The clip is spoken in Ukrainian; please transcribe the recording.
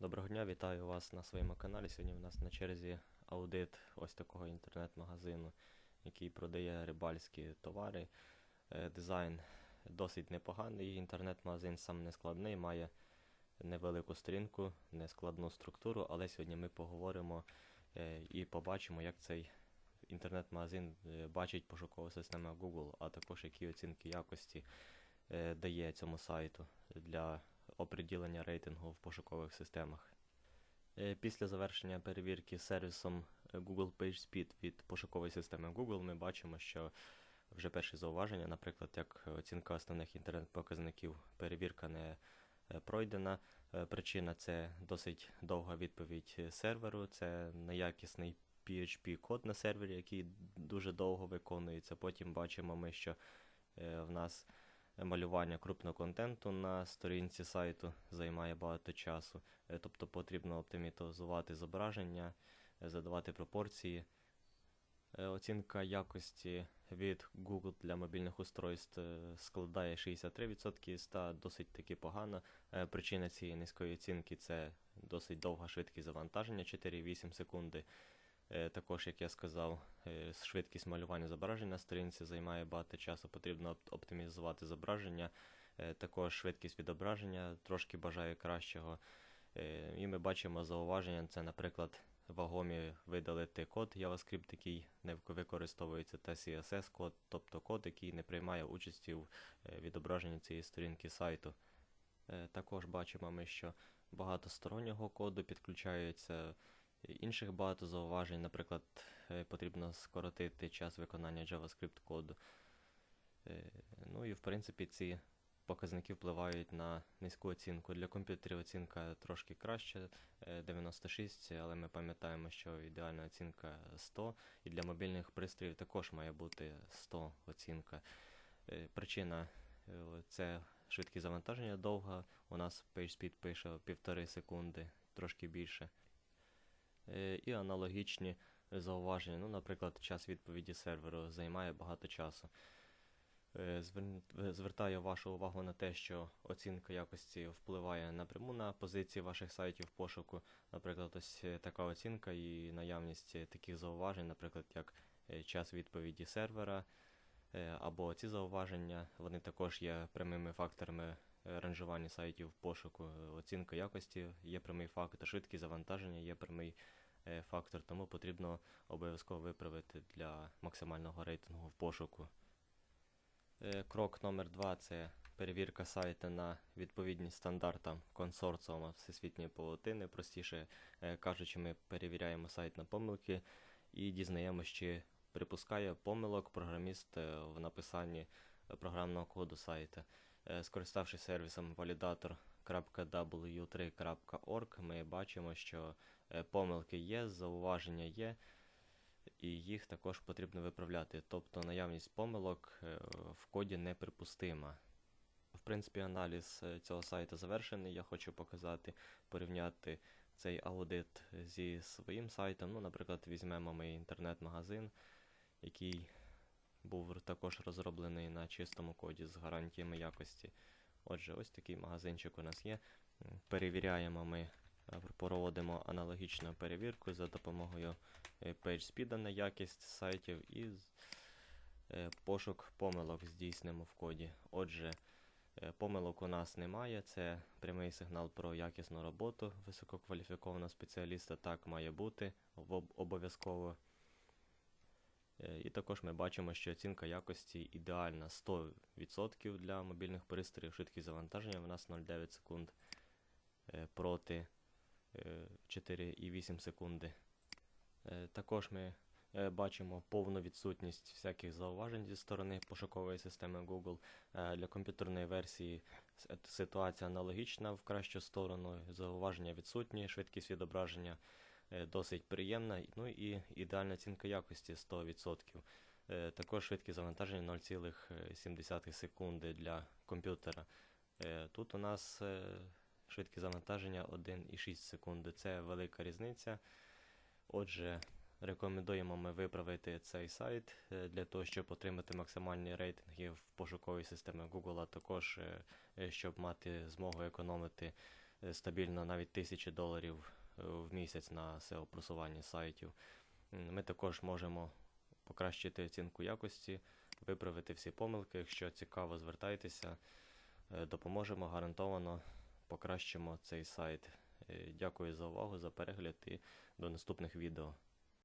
Доброго дня, вітаю вас на своєму каналі. Сьогодні у нас на черзі аудит ось такого інтернет-магазину, який продає рибальські товари. Е, Дизайн досить непоганий. Інтернет-магазин сам не складний, має невелику сторінку, нескладну структуру, але сьогодні ми поговоримо е, і побачимо, як цей інтернет-магазин е, бачить пошукова система Google, а також які оцінки якості дає цьому сайту для оприділення рейтингу в пошукових системах. Е, Після завершення перевірки сервісом е, Google PageSpeed від пошукової системи Google ми бачимо, що вже перші зауваження, наприклад, як оцінка основних інтернет-показників, перевірка не е, пройдена. Е, Причина це досить довга відповідь е, серверу, це неякісний PHP-код на сервері, який дуже довго виконується. Потім бачимо ми, що е, в нас малювання крупного контенту на сторінці сайту займає багато часу. Е, Тобто потрібно оптимізувати зображення, е, задавати пропорції. Е, Оцінка якості від Google для мобільних устройств складає 63% із 100, досить таки погано. Е, Причина цієї низької оцінки це досить довга швидкість завантаження 4,8 секунди. Е, Також, як я сказав, е, швидкість малювання зображень на сторінці займає багато часу, потрібно оптимізувати зображення. Е, Також швидкість відображення трошки бажає кращого. І ми бачимо зауваження, це, наприклад, вагомі видалити код JavaScript, який не використовується, та CSS код, тобто код, який не приймає участі в відображенні цієї сторінки сайту. Також бачимо ми, що багато стороннього коду підключається, інших багато зауважень, наприклад, е, потрібно скоротити час виконання JavaScript коду. Е, Ну і в принципі ці показники впливають на низьку оцінку. Для комп'ютерів оцінка трошки краще, е, 96, але ми пам'ятаємо, що ідеальна оцінка 100, і для мобільних пристроїв також має бути 100 оцінка. Е, Причина це швидкість завантаження довга. У нас PageSpeed пише півтори секунди, трошки більше. Е, І аналогічні зауваження. Ну, наприклад, час відповіді серверу займає багато часу. Е, Звертаю вашу увагу на те, що оцінка якості впливає напряму на позиції ваших сайтів пошуку. Наприклад, ось е, така оцінка і наявність таких зауважень, наприклад, як час відповіді сервера, або ці зауваження, вони також є прямими факторами е, ранжування сайтів пошуку. Е, Оцінка якості є прямий фактор, швидкість завантаження є прямий е, фактор, тому потрібно обов'язково виправити для максимального рейтингу в пошуку. Е, Крок номер два це перевірка сайту на відповідність стандартам консорціума Всесвітньої павутини. Простіше е, кажучи, ми перевіряємо сайт на помилки і дізнаємося, чи припускає помилок програміст е, в написанні е, програмного коду сайта. Е, Скориставшись сервісом validator.w3.org, ми бачимо, що помилки є, зауваження є, і їх також потрібно виправляти. Тобто наявність помилок в коді неприпустима. В принципі, аналіз цього сайту завершений. Я хочу показати, порівняти цей аудит зі своїм сайтом. Ну, наприклад, візьмемо мій інтернет-магазин, який був також розроблений на чистому коді з гарантіями якості. Отже, ось такий магазинчик у нас є. Перевіряємо ми, е, проводимо аналогічну перевірку за допомогою е, PageSpeed на якість сайтів і е, пошук помилок здійснимо в коді. Отже, помилок у нас немає. Це прямий сигнал про якісну роботу висококваліфікованого спеціаліста. Так має бути обов'язково. Е, І також ми бачимо, що оцінка якості ідеальна 100% для мобільних пристроїв. Швидкість завантаження в нас 0,9 секунд е, проти е, 4,8 секунди. Е, Також ми бачимо повну відсутність всяких зауважень зі сторони пошукової системи Google. Для комп'ютерної версії ситуація аналогічна в кращу сторону. Зауваження відсутні, швидкість відображення досить приємна. Ну і ідеальна оцінка якості 100%. Е, Також швидкість завантаження 0,7 секунди для комп'ютера. Е, Тут у нас е, швидкість завантаження 1,6 секунди. Це велика різниця. Отже, рекомендуємо ми виправити цей сайт е, для того, щоб отримати максимальні рейтинги в пошуковій системі Google, а також е, е, щоб мати змогу економити е, стабільно навіть тисячі доларів е, в місяць на SEO просування сайтів. Ми також можемо покращити оцінку якості, виправити всі помилки. Якщо цікаво, звертайтеся, е, допоможемо гарантовано покращимо цей сайт. Е, Дякую за увагу, за перегляд і до наступних відео.